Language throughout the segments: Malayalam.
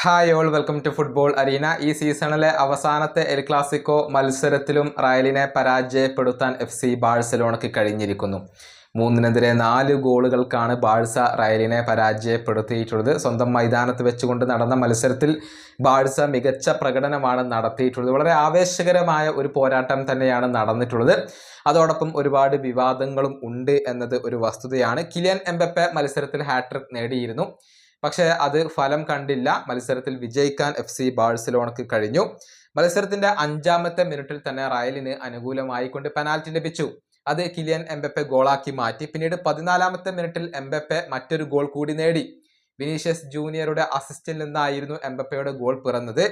Hi all welcome to football arena ഈ സീസണിലെ അവസാനത്തെ എൽ ക്ലാസിക്കോ മത്സരത്തിലും റയലിനെ പരാജയപ്പെടുത്താൻ എഫ് സി ബാഴ്സലോണയ്ക്ക് കഴിഞ്ഞിരിക്കുന്നു. മൂന്നിനെതിരെ നാല് ഗോളുകൾക്കാണ് ബാഴ്സ റയലിനെ പരാജയപ്പെടുത്തിയിട്ടുള്ളത്. സ്വന്തം മൈതാനത്ത് വെച്ചുകൊണ്ട് നടന്ന മത്സരത്തിൽ ബാഴ്സ മികച്ച പ്രകടനമാണ് നടത്തിയിട്ടുള്ളത്. വളരെ ആവേശകരമായ ഒരു പോരാട്ടം തന്നെയാണ് നടന്നിട്ടുള്ളത്. അതോടൊപ്പം ഒരുപാട് വിവാദങ്ങളും ഉണ്ട് എന്നത് ഒരു വസ്തുതയാണ്. കിലിയൻ എംബപ്പെ മത്സരത്തിൽ ഹാട്രിക് നേടിയിരുന്നു. പക്ഷേ അത് ഫലം കണ്ടില്ല. മത്സരത്തിൽ വിജയിക്കാൻ എഫ് സി ബാഴ്സലോണക്ക് കഴിഞ്ഞു. മത്സരത്തിന്റെ അഞ്ചാമത്തെ മിനിറ്റിൽ തന്നെ റയലിന് അനുകൂലമായിക്കൊണ്ട് പെനാൽറ്റി ലഭിച്ചു. അത് കിലിയൻ എംബപ്പെ ഗോളാക്കി മാറ്റി. പിന്നീട് പതിനാലാമത്തെ മിനിറ്റിൽ എംബപ്പെ മറ്റൊരു ഗോൾ കൂടി നേടി. വിനീഷ്യസ് ജൂനിയറുടെ അസിസ്റ്റിൽ നിന്നായിരുന്നു എംബപ്പയുടെ ഗോൾ പിറന്നത്.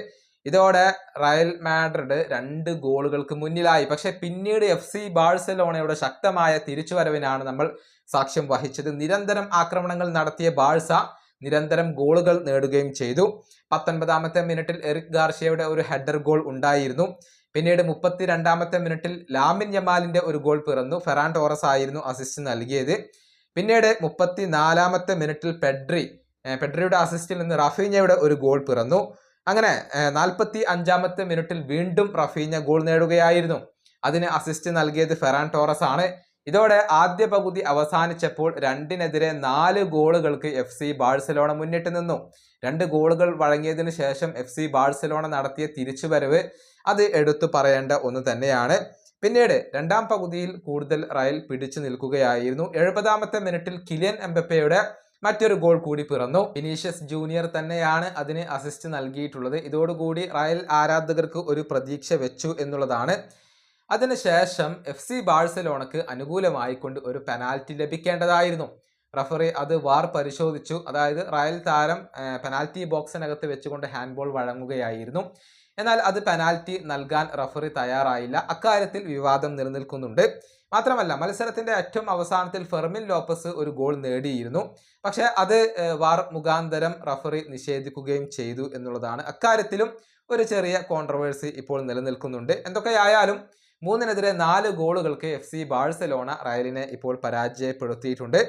ഇതോടെ റയൽ മാഡ്രിഡ് രണ്ട് ഗോളുകൾക്ക് മുന്നിലായി. പക്ഷെ പിന്നീട് എഫ് സി ബാഴ്സലോണയുടെ ശക്തമായ തിരിച്ചുവരവിനാണ് നമ്മൾ സാക്ഷ്യം വഹിച്ചത്. നിരന്തരം ആക്രമണങ്ങൾ നടത്തിയ ബാഴ്സ നിരന്തരം ഗോളുകൾ നേടുകയും ചെയ്തു. പത്തൊൻപതാമത്തെ മിനിറ്റിൽ എറിക് ഗാർഷ്യയുടെ ഒരു ഹെഡർ ഗോൾ ഉണ്ടായിരുന്നു. പിന്നീട് മുപ്പത്തി രണ്ടാമത്തെ മിനിറ്റിൽ ലാമിൻ യമാലിന്റെ ഒരു ഗോൾ പിറന്നു. ഫെറാൻ ടോറസ് ആയിരുന്നു അസിസ്റ്റ് നൽകിയത്. പിന്നീട് മുപ്പത്തി നാലാമത്തെ മിനിറ്റിൽ പെഡ്രി പെഡ്രിയുടെ അസിസ്റ്റിൽ നിന്ന് റഫീഞ്ഞയുടെ ഒരു ഗോൾ പിറന്നു. അങ്ങനെ നാൽപ്പത്തി അഞ്ചാമത്തെ മിനിറ്റിൽ വീണ്ടും റഫീഞ്ഞ ഗോൾ നേടുകയായിരുന്നു. അതിന് അസിസ്റ്റ് നൽകിയത് ഫെറാൻ ടോറസ് ആണ്. ഇതോടെ ആദ്യ പകുതി അവസാനിച്ചപ്പോൾ രണ്ടിനെതിരെ നാല് ഗോളുകൾക്ക് എഫ് സി ബാഴ്സലോണ മുന്നിട്ട് നിന്നു. രണ്ട് ഗോളുകൾ വഴങ്ങിയതിനു ശേഷം എഫ് സി ബാഴ്സലോണ നടത്തിയ തിരിച്ചുവരവ് അത് എടുത്തു പറയേണ്ട ഒന്ന് തന്നെയാണ്. പിന്നീട് രണ്ടാം പകുതിയിൽ കൂടുതൽ റയൽ പിടിച്ചു നിൽക്കുകയായിരുന്നു. എഴുപതാമത്തെ മിനിറ്റിൽ കിലിയൻ എംബപ്പയുടെ മറ്റൊരു ഗോൾ കൂടി പിറന്നു. ഇനീഷ്യസ് ജൂനിയർ തന്നെയാണ് അതിന് അസിസ്റ്റ് നൽകിയിട്ടുള്ളത്. ഇതോടുകൂടി റയൽ ആരാധകർക്ക് ഒരു പ്രതീക്ഷ വെച്ചു എന്നുള്ളതാണ് അതിനുശേഷം എഫ് സി ബാഴ്സലോണക്ക് അനുകൂലമായിക്കൊണ്ട് ഒരു പെനാൽറ്റി ലഭിക്കേണ്ടതായിരുന്നു. റഫറി അത് വാർ പരിശോധിച്ചു. അതായത് റയൽ താരം പെനാൽറ്റി ബോക്സിനകത്ത് വെച്ചുകൊണ്ട് ഹാൻഡ്ബോൾ വഴങ്ങുകയായിരുന്നു. എന്നാൽ അത് പെനാൽറ്റി നൽകാൻ റഫറി തയ്യാറായില്ല. അക്കാര്യത്തിൽ വിവാദം നിലനിൽക്കുന്നുണ്ട്. മാത്രമല്ല മത്സരത്തിന്റെ ഏറ്റവും അവസാനത്തിൽ ഫെർമിൻ ലോപ്പസ് ഒരു ഗോൾ നേടിയിരുന്നു. പക്ഷെ അത് വാർ മുഖാന്തരം റഫറി നിഷേധിക്കുകയും ചെയ്തു എന്നുള്ളതാണ്. അക്കാര്യത്തിലും ഒരു ചെറിയ കോൺട്രവേഴ്സി ഇപ്പോൾ നിലനിൽക്കുന്നുണ്ട്. എന്തൊക്കെയായാലും മൂന്നിനെതിരെ നാല് ഗോളുകൾക്ക് എഫ് സി ബാഴ്സലോണ റയലിനെ ഇപ്പോൾ പരാജയപ്പെടുത്തിയിട്ടുണ്ട്.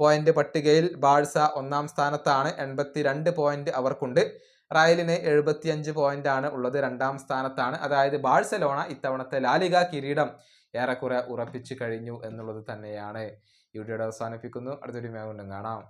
പോയിന്റ് പട്ടികയിൽ ബാഴ്സ ഒന്നാം സ്ഥാനത്താണ്. എൺപത്തി രണ്ട് പോയിന്റ് അവർക്കുണ്ട്. റയലിന് എഴുപത്തിയഞ്ച് പോയിന്റ് ആണ് ഉള്ളത് രണ്ടാം സ്ഥാനത്താണ്. അതായത് ബാഴ്സലോണ ഇത്തവണത്തെ ലാലിക കിരീടം ഏറെക്കുറെ ഉറപ്പിച്ചു കഴിഞ്ഞു എന്നുള്ളത് തന്നെയാണ്. ഈ വീഡിയോയുടെ അവസാനിപ്പിക്കുന്നു. അടുത്തൊരു മേഖല കാണാം.